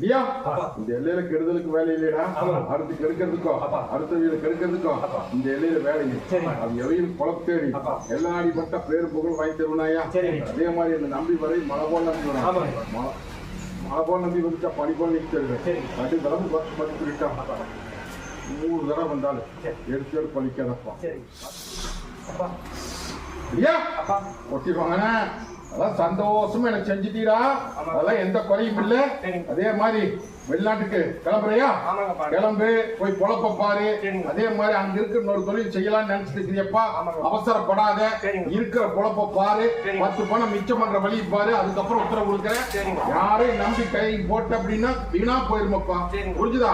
ஐயா இந்த எல்லையில கெடுதலுக்கு வேலை இல்லையா அடுத்து கெடுக்கிறதுக்கோ அடுத்த வீடு கெடுக்கிறதுக்கோ இந்த எல்லையில வேலைங்க. அது எவையும் குழப்ப தேடி அப்பா. எல்லா அடிப்பட்ட பேரு புகழ் வாங்கி தருவனாயா. அதே மாதிரி இந்த நம்பி வரை மழை போல் நம்பி. மழை போல் நம்பி வந்துட்டா பனி போல் நிற்கிறது. சரிங்க. அது விளம்பு பத்து பத்து சொல்லிட்டா நூறு தடவை வந்தாலும் சரி. எடுத்து எடுத்து பழிக்காதப்பா. சரி. அப்பா. அதெல்லாம் சந்தோஷமா எனக்கு செஞ்சுட்டீரா. அதெல்லாம் எந்த குறையும் இல்ல. அதே மாதிரி வெளிநாட்டுக்கு கிளம்புறியா. கிளம்பு போய் பொழப்ப பாரு. அதே மாதிரி அங்க இருக்கிற இன்னொரு தொழில் செய்யலாம்னு ஆமாங்க. அவசரப்படாத. இருக்கிற பொழப்ப பாரு. பத்து பணம் மிச்சம் பண்ற வழி பாரு அதுக்கப்புறம் உத்தரவு கொடுக்குறேன். யாரையும் நம்பி கை போட்ட அப்படின்னா வீணா போயிருமப்பா. புரிஞ்சுதா.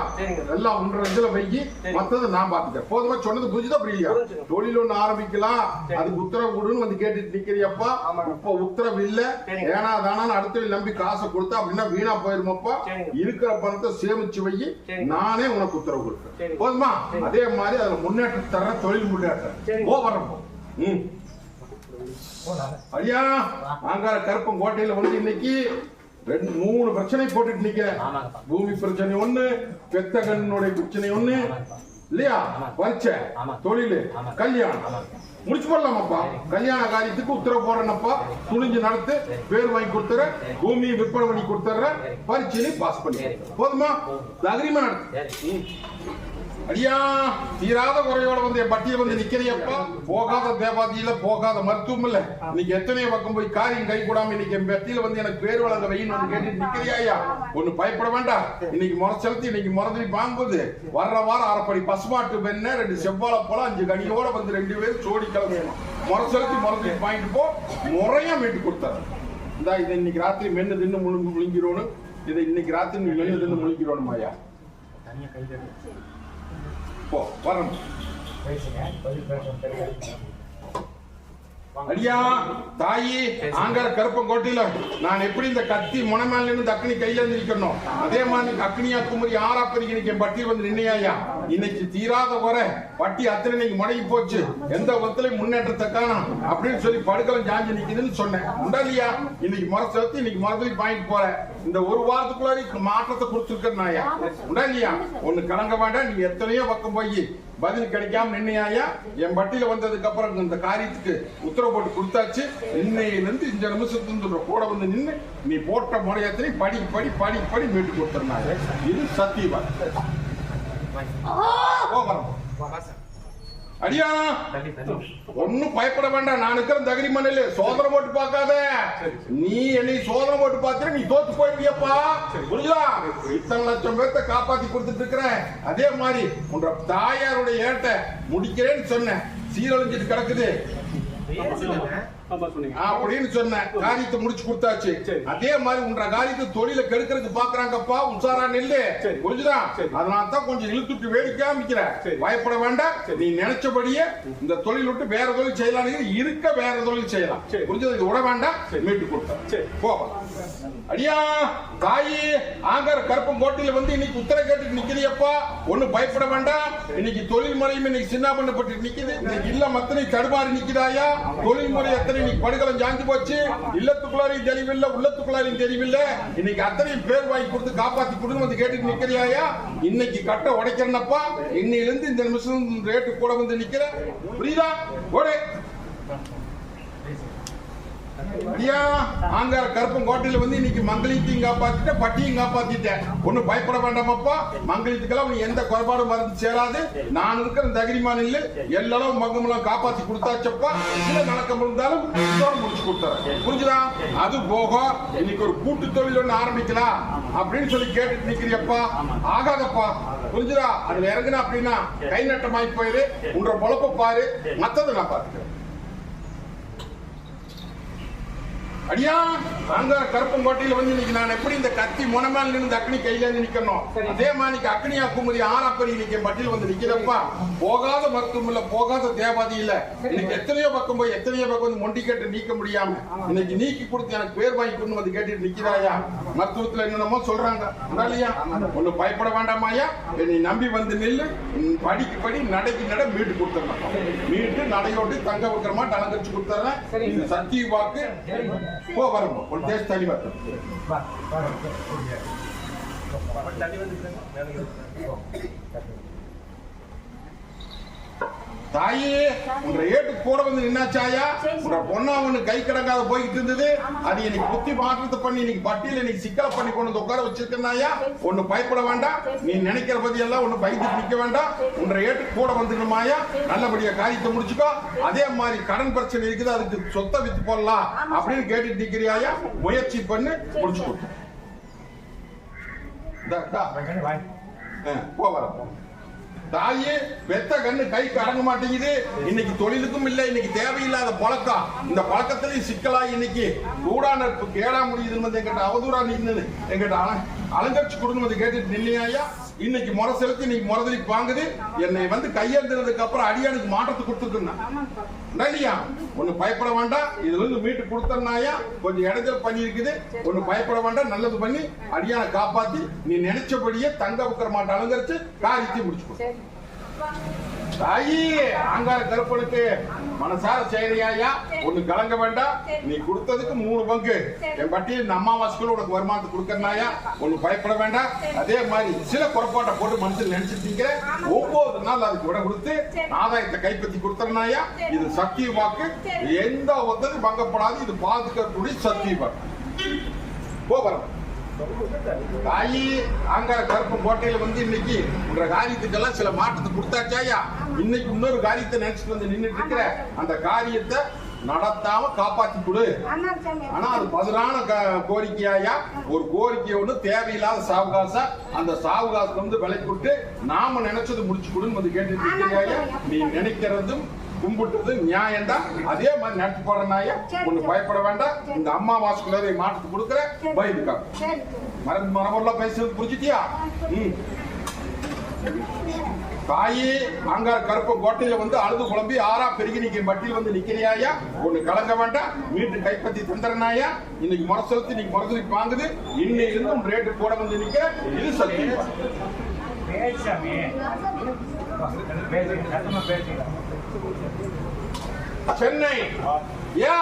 எல்லாம் ஒன்றரை இதுல சரிங்க. மத்ததை நான் பாத்துக்கிறேன் போதுமா சொன்னது புரிஞ்சுதா புரியலையா. தொழில் ஒண்ணு ஆரம்பிக்கலாம். அதுக்கு உத்தரவு கொடுன்னு வந்து கேட்டுட்டு நிக்கிறியப்பா. இப்ப உத்தரவு இல்ல. ஏன்னா தானு அடுத்த நம்பி காசை கொடுத்தா அப்படின்னா வீணா போயிருமப்பா. இருக்கிற பணத்தை சேமிச்சு வை. நானே உனக்கு உத்தரவு கொடுப்பேன். போதுமா. அதே மாதிரி அதுல முன்னேற்றம் தர தொழில் முன்னேற்றம். ஓ வரப்போ ம் ஐயா ஆங்கார கருப்பம் கோட்டையில வந்து இன்னைக்கு ரெண்டு மூணு பிரச்சனை போட்டுட்டு நிக்கிறேன். பூமி பிரச்சனை ஒண்ணு பெத்த கண்ணுடைய பிரச்சனை ஒண்ணு. இல்லையா? ஆமாங்க. தொழில். கல்யாணம். முடிச்சு போடலாமாப்பா? கல்யாண காரியத்துக்கு உத்தரவு போடுறேனப்பா. துணிஞ்சு நடத்து பேர் வாங்கி கொடுத்துறேன். பூமியை விற்பனை பண்ணி கொடுத்துறேன். பரீட்சையிலையும் பாஸ் பண்ணி. போதுமா? சரி. அடியா தீராத குறையோட வந்து என் பட்டியல வந்து நிக்கிறியப்பா. போகாத தேவாதியில போகாத மருத்துவம் இல்ல இன்னைக்கு எத்தனையோ பக்கம் போய் காரியம் கை கூடாம இன்னைக்கு என் பட்டியல வந்து எனக்கு பேர் வழங்க வைன்னு கேட்டு நிக்கிறியா ஐயா ஒண்ணு பயப்பட வேண்டாம். இன்னைக்கு முறை செலுத்தி இன்னைக்கு முறதலி வாங்கும்போது வர்ற வாரம் அரைப்படி பசுமாட்டு வெண்ண ரெண்டு செவ்வாழை போல அஞ்சு கனியோட வந்து ரெண்டு பேரும் சோடி கலக்கணும் முறை செலுத்தி முறதலி வாங்கிட்டு போ. முறையா மீட்டு கொடுத்தாரு இந்தா இதை இன்னைக்கு ராத்திரி மென்னு தின்னு முழுங்கு முழுங்கிறோன்னு இதை இன்னைக்கு ராத்திரி மென்னு தின்னு முழுங்கிறோனும் ஐயா. தனியா கை போ தெரியாது அடியா தாயி ஆங்கார கருப்பங்கோட்டையில நான் எப்படி இந்த கத்தி முனமேல இருந்து அக்னி கையில இருந்து நிக்கணும் அதே மாதிரி அக்னியா குமரி ஆறா பெருகி என் பட்டியல் வந்து நின்னையா இன்னைக்கு தீராத குறை பட்டி அத்தனை இன்னைக்கு முடங்கி போச்சு. எந்த ஒத்துழையும் முன்னேற்றத்தை காணும். அப்படின்னு சொல்லி படுக்கலாம் ஜாஞ்சி நிக்குதுன்னு சொன்னேன். உண்டா இல்லையா? இன்னைக்கு முறை செலுத்தி இன்னைக்கு மரத்துல வாங்கிட்டு போறேன். இந்த ஒரு வாரத்துக்குள்ளாடி மாற்றத்தை கொடுத்துருக்கேன் நாயா. உண்டா இல்லையா ஒண்ணு கலங்க வேண்டாம். நீ எத்தனையோ பக்கம் போய் பதில் கிடைக்காம நின்னையா என் பட்டியல வந்ததுக்கு அப்புறம் இந்த காரியத்துக்கு உத்தரவு போட்டு கொடுத்தாச்சு. இன்னையில இருந்து இந்த நிமிஷத்துல கூட வந்து நின்னு நீ போட்ட முறையத்தினை படி படி படி படி மீட்டு கொடுத்துருந்தாங்க. இது வா சார். அடியா! ஒண்ணும் பயப்பட வேண்டாம். நான் இருக்கிற தகுதி மண்ணில் சோதனை போட்டு பார்க்காத. நீ என்னை சோதனை போட்டு பார்த்திர நீ தோத்து போயிருவியப்பா புரியுதா? இத்தனை லட்சம் பேர்த்த காப்பாத்தி கொடுத்துட்டு இருக்கிறேன். அதே மாதிரி உன்ற தாயாருடைய ஏட்டை முடிக்கிறேன்னு சொன்னேன். சீரழிஞ்சிட்டு கிடக்குது. அப்படின்னு சொன்னேன். காரியத்தை முடிச்சு கொடுத்தாச்சு. அதே மாதிரி உன்ற காரியத்தை தொழில கெடுக்கிறதுக்கு பாக்குறாங்கப்பா உஷாரா நெல்லு. புரிஞ்சுதா? அதனால தான் கொஞ்சம் இழுத்துட்டு வேடிக்கை காமிக்கிறேன். பயப்பட வேண்டாம். நீ நினைச்சபடியே இந்த தொழில் விட்டு வேற தொழில் செய்யலாம். இருக்க வேற தொழில் செய்யலாம். புரிஞ்சது? விட வேண்டாம். மீட்டு கொடுத்தேன். போகலாம் அடியா தாயி ஆங்கர் கருப்பம் கோட்டையில வந்து இன்னைக்கு உத்தர கேட்டு நிக்கிறியப்பா. ஒண்ணு பயப்பட வேண்டாம். இன்னைக்கு தொழில் முறையும் இன்னைக்கு சின்ன பண்ணப்பட்டு நிக்குது. இன்னைக்கு இல்ல மத்தனை தடுமாறி நிக்குதாயா? தொழில் முறை எத்தனை இன்னைக்கு படுகளம் ஜாஞ்சு போச்சு. இல்லத்துக்குள்ளாரையும் தெரியவில்லை உள்ளத்துக்குள்ளாரையும் தெரியவில்லை இன்னைக்கு அத்தனையும் பேர் வாங்கி கொடுத்து காப்பாத்தி கொடுங்க வந்து கேட்டு நிக்கிறியாயா? இன்னைக்கு கட்ட உடைக்கிறனப்பா. இன்னையிலிருந்து இந்த நிமிஷம் ரேட்டு கூட வந்து நிக்கிற. புரியுதா? ஓடு ஐயா ஆங்கார கருப்பம் கோட்டையில வந்து இன்னைக்கு மங்களத்தையும் காப்பாத்திட்ட பட்டியும் காப்பாத்திட்டேன் ஒண்ணும் பயப்பட வேண்டாமப்பா. மங்களத்துக்கெல்லாம் நீ எந்த குறைபாடும் மறந்து சேராது. நான் இருக்கிற தகிரிமான இல்ல எல்லாரும் மங்கமெல்லாம் காப்பாத்தி கொடுத்தாச்சப்பா. இதுல நடக்க முடிந்தாலும் முடிச்சு கொடுத்தாரு புரிஞ்சுதா? அது போக இன்னைக்கு ஒரு கூட்டு தொழில் ஒண்ணு ஆரம்பிக்கலாம் அப்படின்னு சொல்லி கேட்டுட்டு நிக்கிறியப்பா. ஆகாதப்பா. புரிஞ்சுதா? அது இறங்குனா அப்படின்னா கை நட்டமாய் போயிரு. உன்ற பொழப்ப பாரு. மத்ததை நான் பாத்துக்கிறேன் அடியா அங்க கருப்பங்கோட்டையில வந்து இன்னைக்கு நான் எப்படி இந்த கத்தி முனமேல நின்று அக்னி கையில இருந்து நிக்கணும். அதே மாதிரி அக்னியா குமரி ஆறாப்பரி இன்னைக்கு பட்டியல் வந்து நிக்கிறப்பா போகாத மருத்துவம் இல்ல போகாத தேவாதி இல்ல. இன்னைக்கு எத்தனையோ பக்கம் போய் எத்தனையோ பக்கம் வந்து மொண்டி கேட்டு நீக்க முடியாம இன்னைக்கு நீக்கி கொடுத்து எனக்கு பேர் வாங்கி கொண்டு வந்து கேட்டுட்டு நிக்கிறாயா? மருத்துவத்துல என்னென்னமோ சொல்றாங்க. இல்லையா? ஒண்ணு பயப்பட வேண்டாமாயா என்னை நம்பி வந்து நில்லு. படிக்கு படி நடைக்கு நட மீட்டு கொடுத்துடலாம் மீட்டு நடையோட்டு தங்க வைக்கிறமா அலங்கரிச்சு கொடுத்துறேன். சத்திய வாக்கு. போ வரமா ஒரு தேச வா தண்ணி வந்து தாயே உன்ற ஏட்டு கூட வந்து நின்னாச்சாயா? உன்ற பொண்ணா ஒண்ணு கை கிடக்காத போய்கிட்டு இருந்தது. அது இன்னைக்கு புத்தி மாற்றத்தை பண்ணி இன்னைக்கு பட்டியல இன்னைக்கு சிக்கலை பண்ணி கொண்டு வந்து உட்கார வச்சிருக்கனாயா ஒண்ணு பயப்பட வேண்டாம். நீ நினைக்கிற பத்தி எல்லாம் ஒண்ணு பயந்துட்டு நிக்க வேண்டாம். உன்ற ஏட்டு கூட வந்துடணுமாயா நல்லபடியா காரியத்தை முடிச்சுக்கோ. அதே மாதிரி கடன் பிரச்சனை இருக்குது அதுக்கு சொத்தை வித்து போடலாம் அப்படின்னு கேட்டுட்டு நிக்கிறியாயா? முயற்சி பண்ணு முடிச்சு கொடு இந்தா, தாயே வெத்த கண்ணு கைக்கு அடங்க மாட்டேங்குது. இன்னைக்கு தொழிலுக்கும் இல்ல இன்னைக்கு தேவையில்லாத பழக்கம். இந்த பழக்கத்திலையும் சிக்கலா இன்னைக்கு கூடா நட்பு கேடா முடியுதுன்னு வந்து எங்கிட்ட அவதூறா நின்னு எங்கிட்ட அல- அலங்கரிச்சு கொடுங்க வந்து கேட்டுட்டு நின்னையா இன்னைக்கு முறை செலுத்தி இன்னைக்கு முறதலிக்கு வாங்குது. என்னை வந்து கையெழுந்ததுக்கு அப்புறம் அடியானுக்கு மாற்றத்தை கொடுத்துருக்குன்னா இல்லையா ஒண்ணு பயப்பட வேண்டாம். இதுல இருந்து மீட்டு கொடுத்தனாயா கொஞ்சம் இடைஞ்சல் பண்ணி இருக்குது ஒண்ணு பயப்பட வேண்டாம் நல்லது பண்ணி அடியான காப்பாத்தி நீ நினைச்சபடியே தங்க வைக்கிற மாட்டை அலங்கரிச்சு காரியத்தை முடிச்சுக்கோ. தாயி ஆங்கார கருப்பனுக்கு மனசார செய்யறியாயா? ஒண்ணு கலங்க வேண்டாம். நீ கொடுத்ததுக்கு மூணு பங்கு. என் பட்டி இந்த அமாவாசைக்குள்ள உனக்கு வருமானத்தை கொடுக்கறனாயா ஒண்ணு பயப்பட வேண்டாம். அதே மாதிரி சில குறைப்பாட்டை போட்டு மனசில் நினைச்சிட்டீங்க ஒவ்வொரு நாள் அதுக்கு விட கொடுத்து ஆதாயத்தை கைப்பற்றி கொடுத்தறனாயா இது சத்திய வாக்கு. எந்த ஒருத்தரும் பங்கப்படாது. இது பாதுகாக்கக்கூடிய சத்திய வாக்கு. போ வரோம் தாயி ஆங்கார கருப்பு கோட்டையில வந்து இன்னைக்கு உன்ற காரியத்துக்கெல்லாம் சில மாற்றத்தை கொடுத்தாச்சாயா? இன்னைக்கு இன்னொரு காரியத்தை நினைச்சிட்டு வந்து நின்னுட்டு இருக்கிற அந்த காரியத்தை நடத்தாம காப்பாத்தி கொடு. ஆனா அது பதிலான கோரிக்கையாயா? ஒரு கோரிக்கை ஒண்ணு தேவையில்லாத சாவகாசா அந்த சாவகாசம் வந்து விலை கொடுத்து நாம நினைச்சது முடிச்சு கொடுன்னு வந்து கேட்டுட்டு இருக்கிறாயா நீ நினைக்கிறதும் கும்பிட்டது நியாயம் தான் அதே மாதிரி நடத்தி போறனாயா ஒண்ணு பயப்பட வேண்டாம். இந்த அம்மா வாசுக்குள்ளதை மாற்றத்து கொடுக்குற பயந்துக்கா மரம் மரமெல்லாம் பேசுறது புரிஞ்சுட்டியா? ம். தாயி அங்கார கருப்ப கோட்டையில வந்து அழுது குழம்பி ஆறா பெருகி நிக்க பட்டியல் வந்து நிக்கிறியாயா ஒண்ணு கலங்க வேண்டாம். மீட்டு கைப்பற்றி தந்துறனாயா இன்னைக்கு முறை செலுத்தி இன்னைக்கு முறதுக்கு வாங்குது. இன்னைக்கு இருந்து ரேட்டு போட வந்து நிக்க. இது சத்தியம். சென்னை. யா.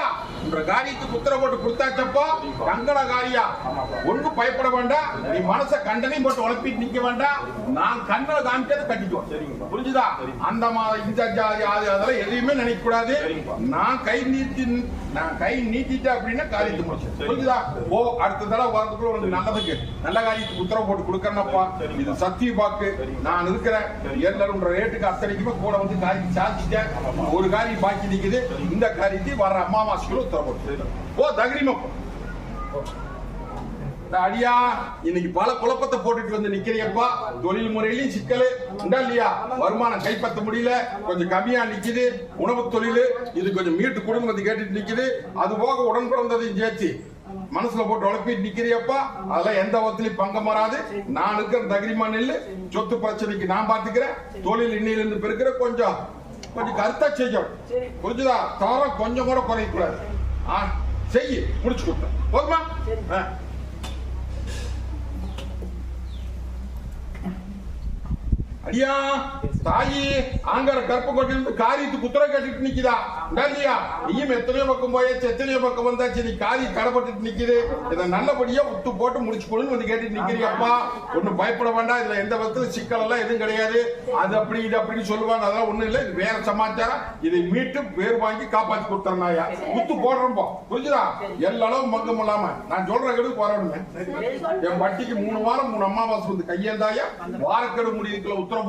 உன்ற காரியத்துக்கு உத்தரவு போட்டு கொடுத்தாச்சப்பா கங்கட காரியா? ஒண்ணும் பயப்பட வேண்டாம் நீ மனச கண்டனையும் போட்டு உழப்பிட்டு நிக்க வேண்டாம் நான் கண்ணை காமிக்கிறது கட்டிக்கோ புரிஞ்சுதா? அந்த மா இந்த ஜாதி அது அதெல்லாம் எதையுமே நினைக்க கூடாது நான் கை நீட்டி நான் கை நீட்டிட்டேன் அப்படின்னா காரியத்தை முடிச்சு புரிஞ்சுதா? ஓ அடுத்த தடவை வரதுக்குள்ள உனக்கு நல்லதுக்கு. நல்ல காரியத்துக்கு உத்தரவு போட்டு கொடுக்கறேனப்பா. இது சத்திய பாக்கு நான் இருக்கிறேன். எல்லாரும் ரேட்டுக்கு அத்தனைக்குமே கூட வந்து காரியம் சாதிச்சிட்டேன். ஒரு காரியம் பாக்கி நிக்குது. இந்த காரியத்தை வர அமாவாசைக்குள்ள உத்தரவு ஓ தகிரிமா அடியா இன்னைக்கு பல குழப்பத்தை போட்டுட்டு வந்து நிக்கிறியப்பா தொழில் முறையிலும் சிக்கலு. உண்டா இல்லையா? வருமானம் கைப்பற்ற முடியல. கொஞ்சம் கம்மியா நிக்குது. உணவு தொழில் இது கொஞ்சம் மீட்டு குடும்பத்தை கேட்டுட்டு நிக்குது. அது போக உடன் பிறந்ததையும் சேர்த்து மனசுல போட்டு உழப்பிட்டு நிக்கிறியப்பா. அதெல்லாம் எந்த வத்திலையும் பங்கம் வராது. நான் இருக்கிற தகிரிமா நெல் சொத்து பிரச்சனைக்கு நான் பாத்துக்கிறேன் தொழில் இன்னிலிருந்து பெருக்கிற கொஞ்சம் கொஞ்சம் கருத்தா செய்யும் புரிஞ்சுதா? தரம் கொஞ்சம் கூட குறையக்கூடாது. கூடாது செய்யி முடிச்சு கொடுத்தேன் போதுமா? ஐயா தாயி ஆங்கர கற்பக்கோட்டையில இருந்து காரியத்துக்கு உத்தரவு கேட்டுட்டு நிக்குதா? உண்டா இல்லையா நீயும் எத்தனையோ பக்கம் போயாச்சு எத்தனையோ பக்கம் வந்தாச்சு நீ காரி தடைப்பட்டு நிக்குது. இதை நல்லபடியா உத்து போட்டு முடிச்சு கொடுன்னு வந்து கேட்டுட்டு நிக்கிறியப்பா ஒன்னும் பயப்பட வேண்டாம் இதுல எந்த விதத்துல சிக்கல் எல்லாம் எதுவும் கிடையாது. அது அப்படி இது அப்படின்னு சொல்லுவாங்க அதெல்லாம் ஒண்ணும் இல்லை இது வேற சமாச்சாரம். இதை மீட்டு வேறு வாங்கி காப்பாத்தி கொடுத்தறனாயா உத்து போடுறோம்பா புரிஞ்சுதா? எல்லா அளவும் பங்கம் இல்லாம. நான் சொல்ற கெடுக்கு போராடுமே என் வட்டிக்கு மூணு வாரம் மூணு அமாவாசை வந்து கையேந்தாயா? வாரக்கெடு முடிவுக்குள்ள உத்தரவு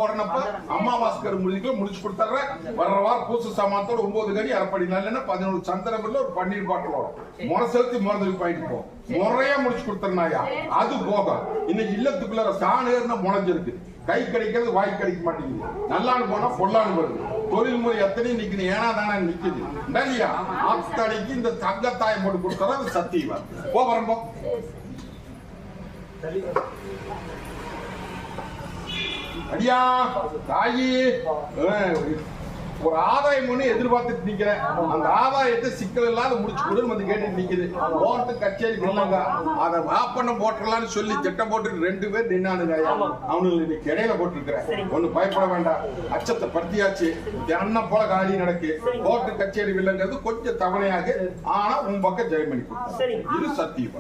அமாவாசை கெடு முடிவுக்குள்ள முடிச்சு கொடுத்துறேன் வர்ற வாரம் பூச சாமானத்தோட ஒன்பது கடி அரைப்படி நல்லெண்ண பதினொரு சந்திரபில்ல ஒரு பன்னீர் பாட்டிலோட முறை செலுத்தி மருந்துக்கு போயிட்டு போ. முறையா முடிச்சு கொடுத்துறனாயா அது போக இன்னைக்கு இல்லத்துக்குள்ள சாணேர்னு முளைஞ்சிருக்கு. கை கிடைக்கிறது வாய் கிடைக்க மாட்டேங்குது. நல்லான்னு போனா பொல்லான்னு வருது தொழில்முறை எத்தனை இன்னைக்கு நீ ஏனா தானே நிக்குது. இல்ல இல்லையா? அத்தனைக்கு இந்த தங்கத்தாயம் போட்டு கொடுத்தா சத்தியம் போ வரம்போ. அடியா தாயி. ஒரு ஆதாயம் ஒண்ணு எதிர்பார்த்துட்டு நிக்கிறேன். அந்த ஆதாயத்தை சிக்கல் இல்லாத முடிச்சு கொடுன்னு வந்து கேட்டுட்டு நிக்குது. ஓட்டு கச்சேரி இல்லைங்க அதை வாப்பண்ணம் போட்டுடலாம்னு சொல்லி திட்டம் போட்டு ரெண்டு பேர் நின்னானுங்க. அவனுக்கு இன்னைக்கு இடையில போட்டிருக்கிறேன். ஒண்ணு பயப்பட வேண்டாம். அச்சத்தை படுத்தியாச்சு. தினம் போல காரியம் நடக்கு. ஓட்டு கச்சேரி இல்லைங்கிறது கொஞ்சம் தவணையாக. ஆனா உன் பக்கம் ஜெயம் பண்ணி கொடுத்தேன். இது சத்தியம்?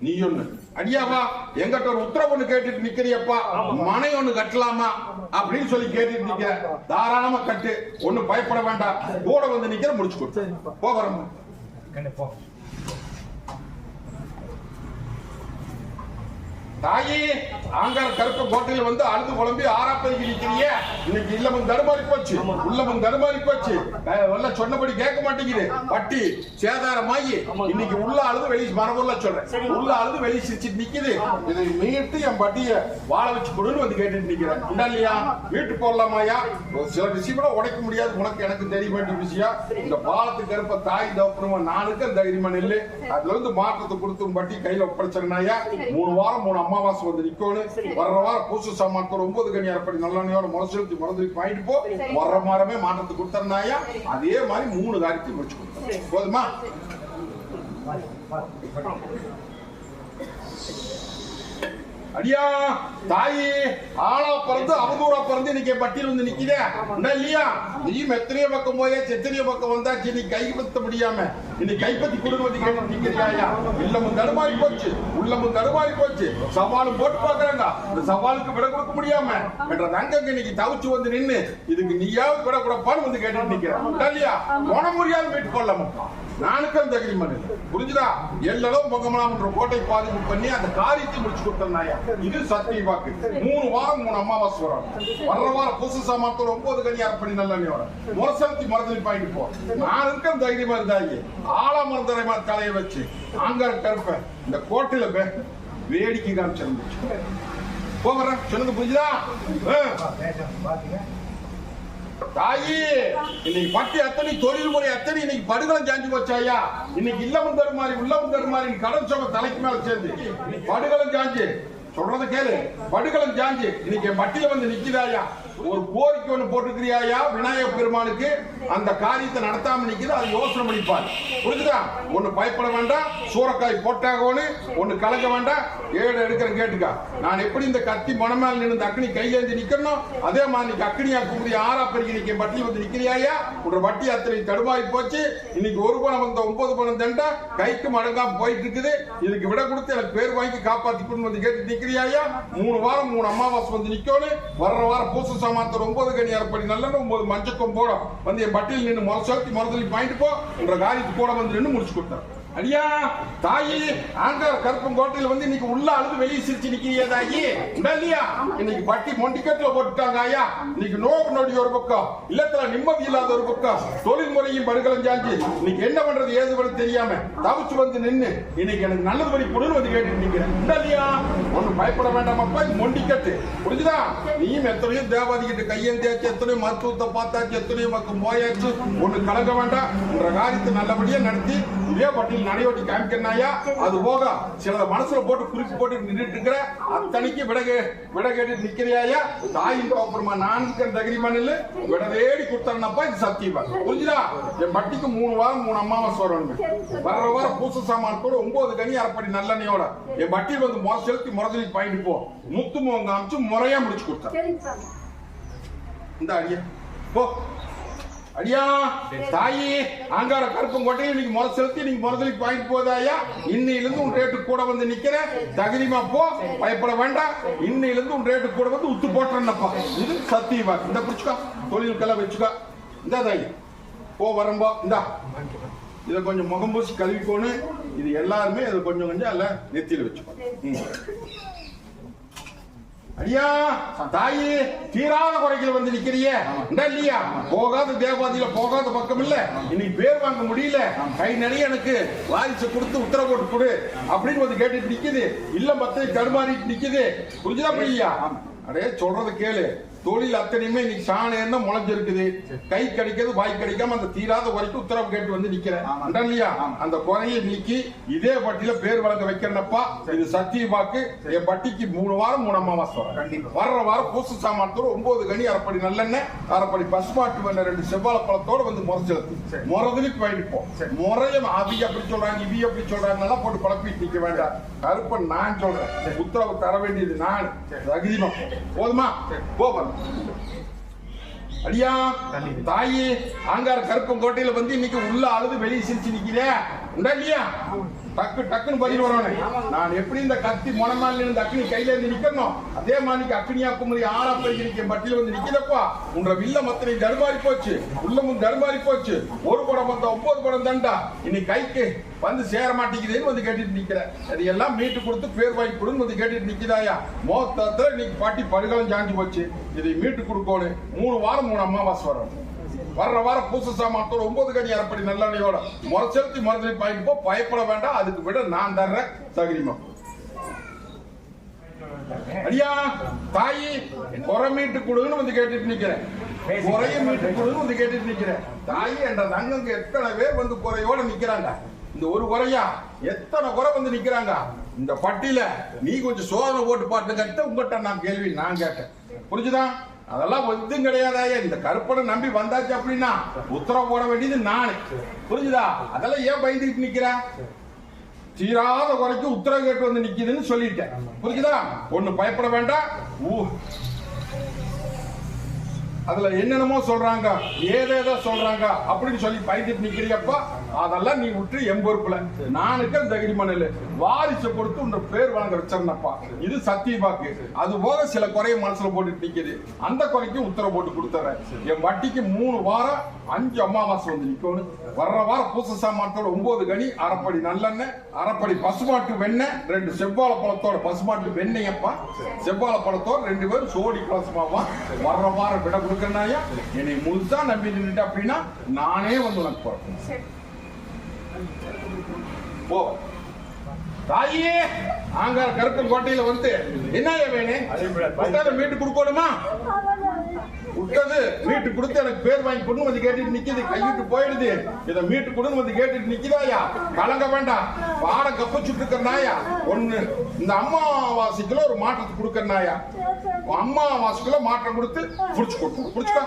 நீ ஒண்ணு அடியாவா எங்கிட்ட ஒரு உத்தரவு ஒண்ணு கேட்டுட்டு நிக்கிறியப்பா. மனை ஒண்ணு கட்டலாமா? அப்படின்னு சொல்லி கேட்டுட்டு நிக்கிற தாராளமா கட்டு. ஒண்ணு பயப்பட வேண்டாம். கூட வந்து நிக்கிற முடிச்சு கொடு. போ வரமா கண்ணு போ தாயி ஆங்கார கருப்பு கோட்டையில் வந்து அழுது குழம்பி ஆறாப்பதுக்கு நிக்கிறிய இன்னைக்கு இல்லமும் தடுமாறி போச்சு. உள்ளமும் தடுமாறி போச்சு. அஹ் சொன்னபடி கேட்க மாட்டேங்குது. வட்டி சேதாரமாகி இன்னைக்கு உள்ள அழுது வெளியே மரபொருள சொல்றேன். உள்ள அழுது வெளியே சிரிச்சிட்டு நிக்குது. இதை மீட்டு என் பட்டிய வாழ வச்சு கொடுன்னு வந்து கேட்டுட்டு நிக்கிறேன். உண்டா இல்லையா? வீட்டு போடலாமாயா ஒரு சில விஷயம் கூட உடைக்க முடியாது. உனக்கு எனக்கு தெரிய வேண்டிய விஷயம். இந்த பாலத்து கருப்ப தாய் தப்புறமா நானுக்கு அந்த தைரியமா நெல்லு. அதுல இருந்து மாற்றத்தை கொடுத்து பட்டி கையில ஒப்படைச்சிருந்தாயா மூணு வாரம் மூணு அமாவாசை வந்து நிக்கணும் வர்ற வாரம் பூசு சாமான்கள் ஒன்பது கனி அரைப்படி நல்லெண்ணையோட முரசெலுத்தி மறந்து வாங்கிட்டு போ. வர்ற வாரமே மாற்றத்தை கொடுத்தருந்தாயா அதே மாதிரி மூணு காரியத்தையும் முடிச்சு கொடுத்தேன் போதுமா? அடியா தாயி ஆளா பிறந்து அவதூறா பிறந்து இன்னைக்கு பட்டியல் வந்து நிக்குதே. உண்டா இல்லையா? நீயும் எத்தனையோ பக்கம் போயே எத்தனையோ பக்கம் வந்தாச்சு நீ கைப்பற்ற முடியாம. இன்னைக்கு கைப்பற்றி குடும்பத்தை கேட்டு நிக்கிறியா இல்லமும் தடுமாறி போச்சு உள்ளமும் தடுமாறி போச்சு. சவாலும் போட்டு பாக்குறாங்க இந்த சவாலுக்கு விட கொடுக்க முடியாம. என்ற தங்கங்க இன்னைக்கு தவிச்சு வந்து நின்னு இதுக்கு நீயாவது விட கொடுப்பான்னு வந்து கேட்டு நிக்கிறேன். இல்லையா? போன முடியாது வீட்டு கொள்ளமா நானுக்கும் தகுதி மனு புரிஞ்சுதா? எல்லளவும் பொங்கமலாம்ன்ற கோட்டை பாதிப்பு பண்ணி அந்த காரியத்தை முடிச்சு கொடுத்தாயா இது சத்திய வாக்கு. மூணு வாரம் மூணு அமாவாசை வரும். வர்ற வாரம் புதுசு சாமான்கள் ஒன்பது கனி அர்ப்பணி நல்ல வரும். முரசலத்தி மரத்தில் பாயிட்டு போ. நான் இருக்க தைரியமா இருந்தாங்க ஆலமரந்தரை மாதிரி தலையை வச்சு அங்க கருப்ப இந்த கோட்டையில வேடிக்கை காமிச்சிருந்துச்சு. போகிறேன் சொன்னது புரிஞ்சுதா? பாத்தீங்க? தாயி இன்னைக்கு பட்டி அத்தனை தொழில் முறை அத்தனை இன்னைக்கு படுகலம் ஜாஞ்சி போச்சாயா இன்னைக்கு இல்லவும் தருமாறி உள்ளவும் தருமாறி கடன் சொன்ன தலைக்கு மேல சேர்ந்து. படுகலம் ஜாஞ்சி சொல்றத கேளு. படுகளை ஜாஞ்சி இன்னைக்கு என் வந்து நிக்குதாயா ஒரு கோரிக்கை ஒண்ணு போட்டுக்கிறியாயா விநாயக பெருமானுக்கு அந்த காரியத்தை நடத்தாம நிக்குது அது யோசனை பண்ணிப்பார். புரிஞ்சுதா? ஒண்ணு பயப்பட வேண்டாம் சூறக்காய் போட்டாகோன்னு ஒண்ணு கலக்க வேண்டாம். ஏழு எடுக்கிறேன் கேட்டுக்கா. நான் எப்படி இந்த கத்தி மனமேல நின்று அக்னி கையேந்தி நிக்கணும்? அதே மாதிரி இன்னைக்கு அக்னியா கூடிய ஆறா பெருகி இன்னைக்கு பட்டி வந்து நிற்கிறியாயா உன்ற வட்டி அத்தனை தடுமாறி போச்சு. இன்னைக்கு ஒரு பணம் வந்த ஒன்பது பணம் தண்டா. கைக்கு மடங்காம போயிட்டு இருக்குது. இதுக்கு விட கொடுத்து எனக்கு பேர் வாங்கி காப்பாத்தி கொண்டு வந்து கேட்டு நிற்கிறியாயா மூணு வாரம் மூணு அமாவாசை வந்து நிக்கணும். வர்ற வாரம் பூச சாமான்தர் ஒன்பது கனி அரைப்படி நல்ல ஒன்பது மஞ்சக்கம் போட. வந்து என் பட்டியல் நின்று முரசொத்தி முரதலி பாயிண்ட் நின்று முடிச்சு காரியத்துக்கு அடியா தாயி ஆங்கார கருப்பம் கோட்டையில வந்து இன்னைக்கு உள்ள அழுது வெளியே சிரிச்சு நிக்கிறியா தாயி. இல்லையா? இன்னைக்கு பட்டி மொண்டிக்கட்டுல போட்டுட்டாங்க ஐயா. இன்னைக்கு நோக்கு நொடி ஒரு பக்கம் இல்லத்துல நிம்மதி இல்லாத ஒரு பக்கம் தொழில் முறையும் படுகலம் சாஞ்சு. இன்னைக்கு என்ன பண்றது ஏது பண்ண தெரியாம தவிச்சு வந்து நின்னு இன்னைக்கு எனக்கு நல்லது பண்ணி கொடுன்னு வந்து கேட்டு நிக்கிறேன். இல்லையா? ஒண்ணு பயப்பட வேண்டாமப்பா இது மொண்டிக்கட்டு. புரிஞ்சுதா? நீயும் எத்தனையோ தேவாதிகிட்ட கையேந்தியாச்சு எத்தனையோ மருத்துவத்தை பார்த்தாச்சு எத்தனையோ பக்கம் போயாச்சு ஒண்ணு கலக்க வேண்டாம். என்ற காரியத்தை நல்லபடியா நடத்தி இதே பட்டியல் நடையோட்டி காமிக்கிறாயா அது போக சில மனசுல போட்டு குறிப்பு போட்டு நின்றுட்டு இருக்கிற அத்தனைக்கு விட கே- விட கேட்டு நிக்கிறியாயா? தாயின் அப்புறமா நான் இருக்கிற தகிரிமா நில்லு விட தேடி கொடுத்தா இது சத்தியமா? புரிஞ்சுதா? என் பட்டிக்கு மூணு வாரம் மூணு அமாவாசை வரணுமே வர்ற வாரம் பூச சாமான் கூட ஒன்பது கனி அரைப்படி நல்லெண்ணையோட. என் பட்டியில் வந்து முறை செலுத்தி முறதலி பாயிட்டு போ. முத்து மோங்க அமைச்சு முறையா முடிச்சு கொடுத்தேன். இந்த அடியா. போ. அடியா தாயி ஆங்கார கருப்பங்கோட்டையில் இன்னைக்கு முறை செலுத்தி நீங்க முறதலுக்கு வாங்கிட்டு போதாயா இன்னையிலிருந்து உன் ரேட்டு கூட வந்து நிக்கிற தகுதிமா போ பயப்பட வேண்டாம். இன்னையிலிருந்து உன் ரேட்டு கூட வந்து உத்து போட்டுறப்பா இது சத்தியமா இந்த பிடிச்சுக்கா. தொழிலுக்கெல்லாம் வச்சுக்கோ. இந்த தாயி. போ வரம்போ. இந்தா. இதை கொஞ்சம் முகம் பூசி கழுவிக்கோணும் இது எல்லாருமே இதை கொஞ்சம் கொஞ்சம் அல்ல நெத்தியில் வச்சுக்கோ. ம். ஐயா தாயி தீராத குறைகள் வந்து நிக்கிறியே இல்லையா? போகாத தேவாதியில போகாத பக்கம் இல்ல இன்னைக்கு பேர் வாங்க முடியல. கை நிறைய எனக்கு வாரிசு கொடுத்து உத்தரவு போட்டு கொடு. அப்படின்னு வந்து கேட்டுட்டு நிக்குது. இல்ல மத்த தடுமாறிட்டு நிக்குது. புரிஞ்சுதான் புரியா? அடே சொல்றது கேளு. தொழில் அத்தனையுமே இன்னைக்கு சாணம் முளைஞ்சிருக்குது. கை கிடைக்கிறது வாய் கிடைக்காம அந்த தீராத குறைக்கு உத்தரவு கேட்டு வந்து நிக்கிறேன். இல்லையா அந்த குறையை நீக்கி இதே பட்டியல பேர் வழங்க வைக்கிறேன்னப்பா இது சத்திய வாக்கு. என் பட்டிக்கு மூணு வாரம் மூணு அமாவாசை வரும். கண்டிப்பா. வர்ற வாரம் பூசு சாமானத்தோட ஒன்பது கனி அரைப்படி நல்லெண்ணெய் அரைப்படி பசுமாட்டு வெண்ணெய் ரெண்டு செவ்வாழை பழத்தோட வந்து முறை செலுத்து. முறதுக்கு சரி. முறையும் அவி அப்படி சொல்றாங்க இவி அப்படி சொல்றாங்க எல்லாம் போட்டு பழப்பிட்டு நிக்க வேண்டாம். கருப்பன் நான் சொல்றேன். உத்தரவு தர வேண்டியது நான். தகுதிமா போதுமா? போவன் அடியா. தாயி ஆங்கார கருப்பன் கோட்டையில வந்து இன்னைக்கு உள்ள அழுது வெளியே சிரிச்சு நிக்கிறே. உண்டா இல்லையா? டக்கு டக்குன்னு பதில் வரணும் நான் எப்படி இந்த கத்தி முனமால இருந்து அக்னி கையில இருந்து நிக்கணும் அதே மாதிரி அக்னியா குமரி ஆறா போய் நிக்க பட்டியல வந்து நிக்கிறப்பா உன்ற வில்ல மத்தனை தடுமாறி போச்சு. உள்ளமும் தடுமாறி போச்சு. ஒரு படம் பார்த்தா ஒன்பது படம் தண்டா இனி கைக்கு வந்து சேர மாட்டேங்குதுன்னு வந்து கேட்டுட்டு நிக்கிற. அது எல்லாம் மீட்டு கொடுத்து பேர் வாங்கி கொடுன்னு வந்து கேட்டுட்டு நிக்கிறாயா மோத்தத்துல இன்னைக்கு பாட்டி படுகளம் சாஞ்சு போச்சு. இதை மீட்டு கொடுக்கணும் மூணு வாரம் மூணு அம்மாவாசை வரணும் வர்ற வாரம் பூச சாமானத்தோட ஒன்பது கணி அரைப்படி நல்லெண்ணையோட முறை செலுத்தி மருந்தனை பாயிட்டு போ. பயப்பட வேண்டாம். அதுக்கு விட நான் தர்றேன். சகரிமா. அடியா தாயி குறை மீட்டு கொடுன்னு வந்து கேட்டுட்டு நிக்கிறேன். குறைய மீட்டு கொடுன்னு வந்து கேட்டுட்டு நிக்கிறேன். தாயி என்ற தங்கங்க எத்தனை பேர் வந்து குறையோட நிக்கிறாங்க? இந்த ஒரு குறையா எத்தனை குறை வந்து நிக்கிறாங்க? இந்த பட்டியல நீ கொஞ்சம் சோதனை போட்டு பாட்டு கட்ட உங்கள்கிட்ட நான் கேள்வி நான் கேட்டேன். புரிஞ்சுதான் அதெல்லாம் ஒன்றும் கிடையாதாயே. இந்த கருப்பனை நம்பி வந்தாச்சு அப்படின்னா உத்தரவு போட வேண்டியது நானு. புரிஞ்சுதா? அதெல்லாம் ஏன் பயந்துக்கிட்டு நிக்கிற? தீராத குறைக்கு உத்தரவு கேட்டு வந்து நிக்குதுன்னு சொல்லிட்டேன். புரிஞ்சுதா? ஒண்ணு பயப்பட வேண்டாம். ஊ அதுல என்னென்னமோ சொல்றாங்க. ஏதேதோ சொல்றாங்க. அப்படின்னு சொல்லி பயந்துட்டு நிக்கிறியப்பா அதெல்லாம் நீ விட்டு எம்பொறுப்புல நானுக்கு தகுதி மணல் வாரிசை கொடுத்து உன் பேர் வழங்க வச்சிருந்தப்பா இது சத்திய வாக்கு. அது போக சில குறைய மனசுல போட்டு நிக்குது. அந்த குறைக்கு உத்தரவு போட்டு கொடுத்துறேன். என் வட்டிக்கு மூணு வாரம் அஞ்சு அமாவாசை வந்து நிற்கணும் வர்ற வாரம் பூச சாமானத்தோட ஒன்பது கனி அரைப்படி நல்லெண்ணெய் அரைப்படி பசுமாட்டு வெண்ணெய் ரெண்டு செவ்வாழை பழத்தோட பசுமாட்டு வெண்ணெயப்பா. செவ்வாழை பழத்தோட ரெண்டு பேரும் சோடி கலசமாவா வர்ற வாரம் விட கொடுக்கணாயா என்னை முழுசா நம்பி நின்னுட்டு அப்படின்னா நானே வந்து உனக்கு பிறக்கணும் போ. தாயே ஆங்கார கருப்பன் கோட்டையில வந்து என்ன வேணும் விட்டதை மீட்டு கொடுக்கணுமா? விட்டது மீட்டு கொடுத்து எனக்கு பேர் வாங்கி கொண்டு வந்து கேட்டுட்டு நிக்குது. கையிட்டு போயிடுது. இதை மீட்டு கொடுன்னு வந்து கேட்டுட்டு நிக்குதாயா? கலங்க வேண்டாம். பாட கப்பு சுட்டு நாயா ஒண்ணு. இந்த அம்மாவாசைக்குள்ள ஒரு மாற்றத்தை கொடுக்கறனாயா? அம்மாவாசைக்குள்ள மாற்றம் கொடுத்து புடிச்சு கொடுத்து புடிச்சுக்கோ.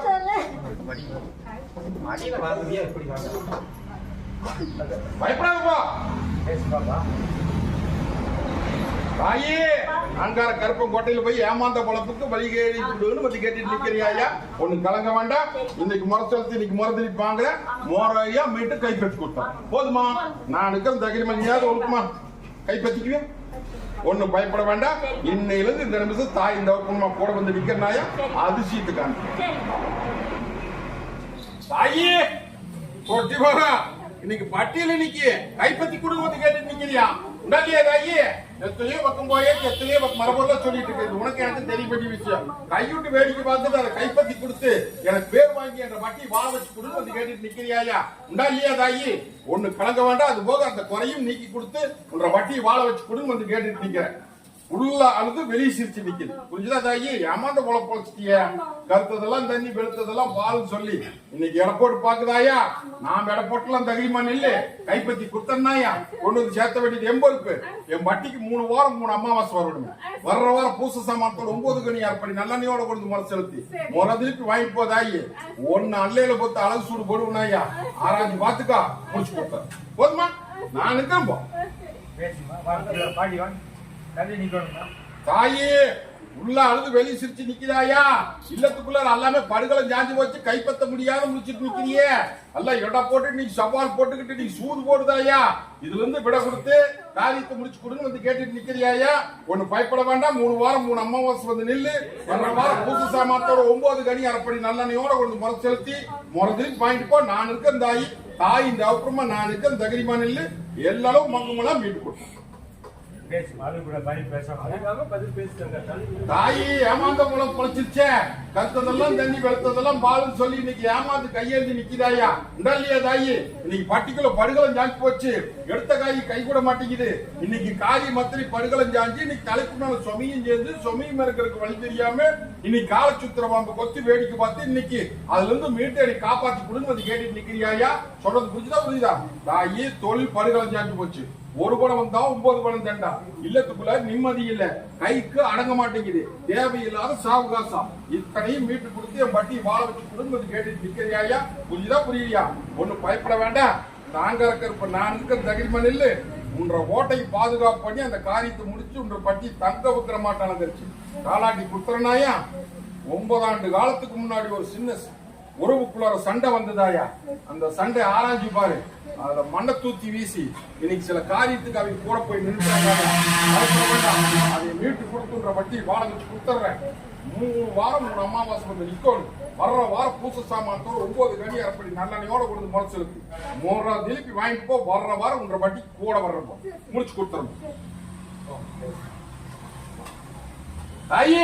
பயப்படாதப்பா. தாயே அங்கார கருப்பன் கோட்டையில போய் ஏமாந்த பொழப்புக்கு வழிகேடி கொடுன்னு வந்து கேட்டுட்டு நிக்கிறியா ஒண்ணு கலங்க வேண்டாம். இன்னைக்கு முறை செலுத்தி இன்னைக்கு முறை திருப்பி வாங்குறேன் மோரையா மீட்டு கைப்பற்றி கொடுத்தான் போதுமா? நான் இருக்கிற தகிரி மணியாவது ஒழுக்குமா கைப்பற்றிக்குவேன். ஒண்ணும் பயப்பட வேண்டாம். இன்னையிலிருந்து இந்த நிமிஷம் தாய் இந்த ஒப்பனமா கூட வந்து நிக்கிறனாயா அதிசயத்துக்கான தாயே கொட்டி போறா இன்னைக்கு பட்டியல நிக்கி கைப்பத்தி குடும்பத்தை கேட்டு நிக்கிறியா? உண்டாலியா தாயே எத்தனையோ பக்கம் போயே எத்தனையோ பக்கம் மரபொருளா சொல்லிட்டு இருக்கு. உனக்கு எனக்கு தெரியப்பட்ட விஷயம். கைவிட்டு வேடிக்கை பார்த்துட்டு அதை கைப்பற்றி கொடுத்து எனக்கு பேர் வாங்கி என்ற வட்டி வாழ வச்சு குடும்பத்தை கேட்டுட்டு நிக்கிறியாயா? இல்லையா தாயி? ஒண்ணு கலங்க வேண்டாம் அது போக அந்த குறையும் நீக்கி கொடுத்து உன்ற வட்டியை வாழ வச்சு கொடுன்னு வந்து கேட்டுட்டு நிக்கிறேன். உள்ள அழுது வெளியே சிரிச்சு நிக்குது. புரிஞ்சுதா தாயி? ஏமாந்த பொழ பொழைச்சிட்டிய. கருத்ததெல்லாம் தண்ணி வெளுத்ததெல்லாம் பால் சொல்லி. இன்னைக்கு எடப்போட்டு போட்டு பாக்குதாயா? நாம் எடை போட்டுலாம் இல்ல. கைப்பத்தி குத்தன்னாயா கொண்டு வந்து சேர்த்த வேண்டியது எம்பருக்கு என் வட்டிக்கு மூணு வாரம் மூணு அமாவாசை வரணும் வர்ற வாரம் பூச சாமானத்தோட ஒன்பது கணி ஏற்படி நல்லெண்ணையோட கொண்டு முறை செலுத்தி. முறை திருப்பி வாங்கி போதாயி ஒன்னு அல்லையில பொத்து அழகு சூடு போடுவனாயா ஆராய்ச்சி பாத்துக்கா முடிச்சு கொடுத்த போதுமா? நான் இருக்கேன் போ. பாட்டி வாங்க தாயே உள்ள அழுது வெளி சிரிச்சு நிக்கிறாயா இல்லத்துக்குள்ள எல்லாமே படுகளை ஜாஞ்சி வச்சு கைப்பற்ற முடியாத முடிச்சிட்டு நிக்கிறியே. எல்லாம் இட போட்டு நீ சவால் போட்டுக்கிட்டு நீ சூது போடுதாயா? இதுல இருந்து விட கொடுத்து காரியத்தை முடிச்சு கொடுன்னு வந்து கேட்டுட்டு நிக்கிறியாயா? ஒண்ணு பயப்பட வேண்டாம் மூணு வாரம் மூணு அமாவாசை வந்து நில்லு. ஒன்றரை வாரம் பூசு சாமாத்தோட ஒன்பது கனி அரைப்படி நல்லெண்ணையோட கொண்டு முறை செலுத்தி முறை திருப்பி வாங்கிட்டு போ. நான் இருக்கேன் தாய் தாய் இந்த அப்புறமா நான் இருக்கேன் தகரிமா நில்லு. எல்லாரும் மங்கமெல்லாம் மீட்டு கொடுத்தேன் பேசு அது கூட பதில் பேசணும். அதுக்காக பதில் பேசிட்டாங்க தாயி ஏமாந்த மூலம் பொழைச்சிருச்சே. கருத்ததெல்லாம் தண்ணி வெளுத்ததெல்லாம் பாலுன்னு சொல்லி இன்னைக்கு ஏமாந்து கையேந்தி நிக்குதாயா? உண்டா தாயி இன்னைக்கு பட்டிக்குள்ள படுகலம் ஜாஞ்சி போச்சு. எடுத்த காய் கை கூட மாட்டேங்குது. இன்னைக்கு காரி மத்திரி படுகலம் ஜாஞ்சி இன்னைக்கு தலைக்கு மேல சொமியும் சேர்ந்து சொமியும் இருக்கிறதுக்கு வழி தெரியாம இன்னைக்கு கால சுத்திர பாம்பு கொத்தி வேடிக்கை பார்த்து இன்னைக்கு அதுல இருந்து மீட்டு என்னை காப்பாத்தி கொடுங்க வந்து கேட்டுட்டு நிக்கிறியாயா? சொல்றது புரிஞ்சுதா புரியுதா தாயி தொழில் படுகலம் ஜாஞ்சி போச்சு. ஒரு படம் தான் ஒன்பது படம் தண்டா. இல்லத்துக்குள்ள நிம்மதி இல்ல. கைக்கு அடங்க மாட்டேங்குது. தேவையில்லாத சாவகாசம் இத்தனையும் மீட்டு கொடுத்து என் பட்டி வாழ வச்சு குடும்பத்தை கேட்டு நிக்கிறியாயா புரியுதா புரியலையா? ஒண்ணு பயப்பட வேண்டாம். நாங்க இருக்கிற இப்ப நான் இருக்கிற தகிரிமன் இல்ல. உன்ற ஓட்டை பாதுகாப்பு பண்ணி அந்த காரியத்தை முடிச்சு உன்ற பட்டி தங்க வைக்கிற மாட்டான காலாட்டி குத்துறனாயா ஒன்பதாண்டு காலத்துக்கு முன்னாடி ஒரு சின்ன உறவுக்குள்ளார சண்டை வந்ததாயா? அந்த சண்டை ஆராய்ச்சி பாரு. அதுல மண்ணை தூத்தி வீசி இன்னைக்கு சில காரியத்துக்கு அவங்க கூட போய் நின்றுட்டாங்க அதை மீட்டு கொடுத்துன்ற வட்டி வாழ கொடுத்துறேன். கொடுத்துட்றேன் மூணு வாரம் மூணு அமாவாசை வந்து நிக்கணும். வர்ற வாரம் பூச சாமானத்தோட ஒன்பது கணி அப்படி நல்லெண்ணையோட கொடுத்து முளைச்சிருக்கு மூணாவது திருப்பி வாங்கிட்டு போ. வர்ற வாரம் உன்ற வட்டி கூட வர்றப்போ. முடிச்சு கொடுத்துறோம் தாயே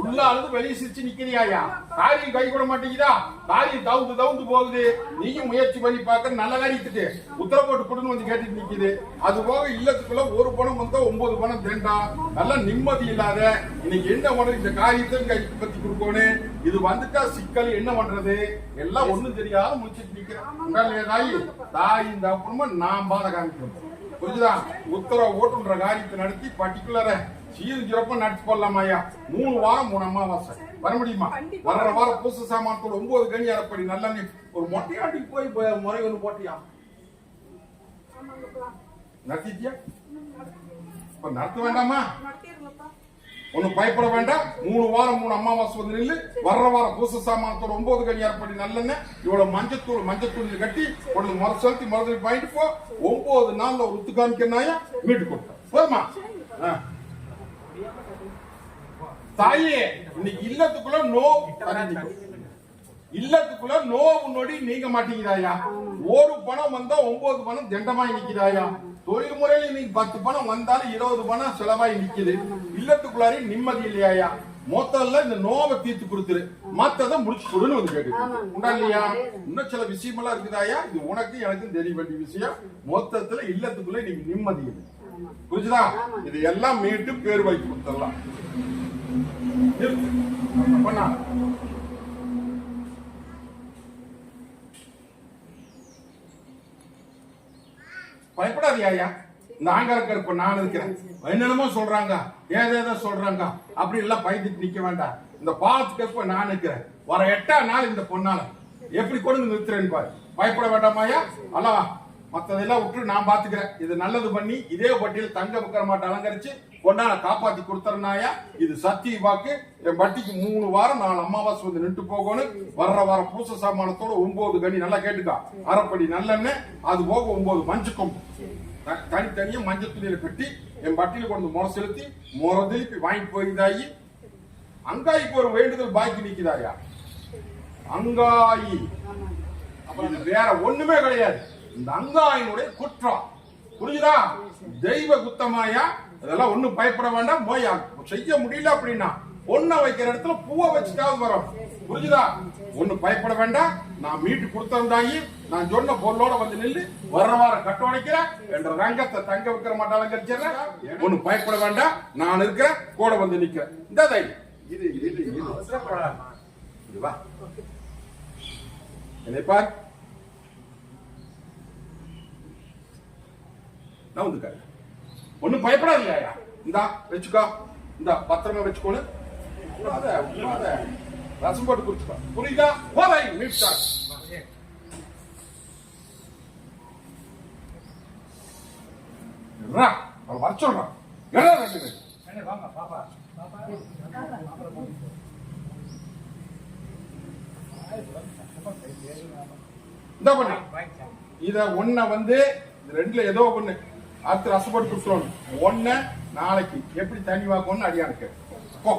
உள்ள அழுது வெளியே சிரிச்சு நிக்கிறியாயா? காரியம் கை கூட மாட்டேங்குதா? காரியம் தவுந்து தவுந்து போகுது. நீயும் முயற்சி பண்ணி பார்க்க நல்ல காரியத்துக்கு. உத்தரவு போட்டு கொடுன்னு வந்து கேட்டுட்டு நிக்குது. அது போக இல்லத்துக்குள்ள ஒரு பணம் வந்தா ஒன்பது பணம் தேண்டா நல்லா நிம்மதி இல்லாத இன்னைக்கு என்ன பண்றது? இந்த காரியத்தை கை பத்தி கொடுக்கணும் இது வந்துட்டா சிக்கல். என்ன பண்றது? எல்லாம் ஒண்ணும் தெரியாத முடிச்சிட்டு நிக்கிறேன் தாய் தாய் இந்த அப்புறமா நான் பாத காமிக்கணும். புரிஞ்சுதா? உத்தரவு ஓட்டுன்ற காரியத்தை நடத்தி பர்டிகுலர சீரு சிறப்பா நடத்தி போடலாமா ஐயா? மூணு வாரம் மூணு அமாவாசை. வர முடியுமா? வர்ற வாரம் பூச சாமானத்தோட ஒன்பது கனி அரைப்படி நல்ல ஒரு மொட்டையாட்டிக்கு போய் போய் முறை ஒன்று போட்டியா? நடத்திட்டியா? இப்ப நடத்த வேண்டாமா? ஒண்ணும் பயப்பட வேண்டாம். மூணு வாரம் மூணு அமாவாசை வந்து நில்லு. வர்ற வாரம் பூச சாமானத்தோட ஒன்பது கனி அரைப்படி நல்லெண்ணெய். இவ்வளவு மஞ்சத்தூள் மஞ்சத்தூள் கட்டி கொண்டு முறை செலுத்தி முறை பாயிட்டு போ. ஒன்பது நாள்ல ஒரு உத்து காமிக்கனாயா வீட்டு கொடுத்தேன் போதுமா? ஆ. தாயே இன்னைக்கு இல்லத்துக்குள்ள நோ இல்லத்துக்குள்ள நோவு நொடி நீங்க மாட்டேங்கிறாயா ஒரு பணம் வந்தா ஒன்பது பணம் தண்டமாய் நிக்கிறாயா தொழில் முறையில இன்னைக்கு பத்து பணம் வந்தாலும் இருபது பணம் செலவாய் நிக்குது. இல்லத்துக்குள்ளாரி நிம்மதி இல்லையாயா? மொத்தம்ல இந்த நோவை தீர்த்து கொடுத்துரு. மத்ததை முடிச்சு கொடுன்னு வந்து கேட்டு உண்டா இல்லையா? இன்னும் சில விஷயமெல்லாம் இருக்குதாயா? இது உனக்கு எனக்கும் தெரிய வேண்டிய விஷயம். மொத்தத்துல இல்லத்துக்குள்ள இன்னைக்கு நிம்மதி இல்லை. புரிஞ்சுதா? இது எல்லாம் மீட்டு பேர் வைத்து கொடுத்துடலாம். பண்ணா பயப்படாதீங்க ஐயா. இந்த ஆங்காரக்கர் இப்ப நான் இருக்கிறேன். என்னென்னமோ சொல்றாங்க. ஏதேதோ சொல்றாங்க. அப்படி எல்லாம் பயந்துட்டு நிக்க வேண்டாம். இந்த பாலத்துக்கு நான் இருக்கிறேன். வர எட்டா நாள் இந்த பொண்ணால எப்படி கொண்டு நிறுத்துறேன்னு பாரு. பயப்பட வேண்டாமாயா அல்லவா? மத்ததெல்லாம் விட்டு நான் பாத்துக்கிறேன். இது நல்லது பண்ணி இதே பட்டியல் தங்க விக்கிரமாட்ட மாட்டை அலங்கரிச்சு கொண்டாட காப்பாத்தி கொடுத்துறனாயா இது சத்திய வாக்கு. என் பட்டிக்கு மூணு வாரம் நாலு அமாவாசை வந்து நின்று போகணும். வர்ற வாரம் பூச சாமானத்தோட ஒன்பது கனி நல்லா கேட்டுக்கா. அரைப்படி நல்லெண்ணெய் அது போக ஒன்பது மஞ்சள் கொம்பு. த- தனித்தனியா மஞ்சள் துணியில கட்டி என் பட்டியல கொண்டு முறை செலுத்தி முறை திருப்பி வாங்கிட்டு போயிதாயி அங்காய்க்கு ஒரு வேண்டுதல் பாக்கி நிக்குதாயா? அங்காயி. இது வேற ஒண்ணுமே கிடையாது. இந்த அங்காயினுடைய குற்றம். புரியுதா தெய்வ குத்தமாயா? இதெல்லாம் ஒண்ணும் பயப்பட வேண்டாம். போய் செய்ய முடியல அப்படின்னா பொண்ணை வைக்கிற இடத்துல பூவை வச்சுட்டாவது வரும். புரியுதா ஒண்ணு பயப்பட வேண்டாம். நான் மீட்டு கொடுத்திருந்தாயி நான் சொன்ன பொருளோட வந்து நில்லு. வர்ற வாரம் கட்ட உடைக்கிறேன் என்ற ரங்கத்தை தங்க வைக்கிற மாட்டாலும் கடிச்சிடுறேன். ஒண்ணு பயப்பட வேண்டாம். நான் இருக்கிறேன் கூட வந்து நிக்கிறேன். இந்த தைரியம். இது இது இது. என்னை பார். நான் வந்து காரு ஒண்ணும் பயப்படாதீங்க இந்தா வச்சுக்கோ. இந்த பத்திரமா வச்சுக்கோனு அத அத ரசம் போட்டு குடிச்சுக்கோ. புரியுதா? போதை மீட் சார் அவன் வர சொல்றான் என்ன ரெண்டு பேர் அண்ணே, வாங்க பாப்பா. பாப்பா. இந்த பண்ணு. இத ஒன்ன வந்து ரெண்டுல ஏதோ ஒண்ணு. அடுத்து ரசப்பட்டு கொடுத்துருவோம் ஒன்று நாளைக்கு. எப்படி தண்ணி வாங்கணும்னு அடியானுக்கு போ.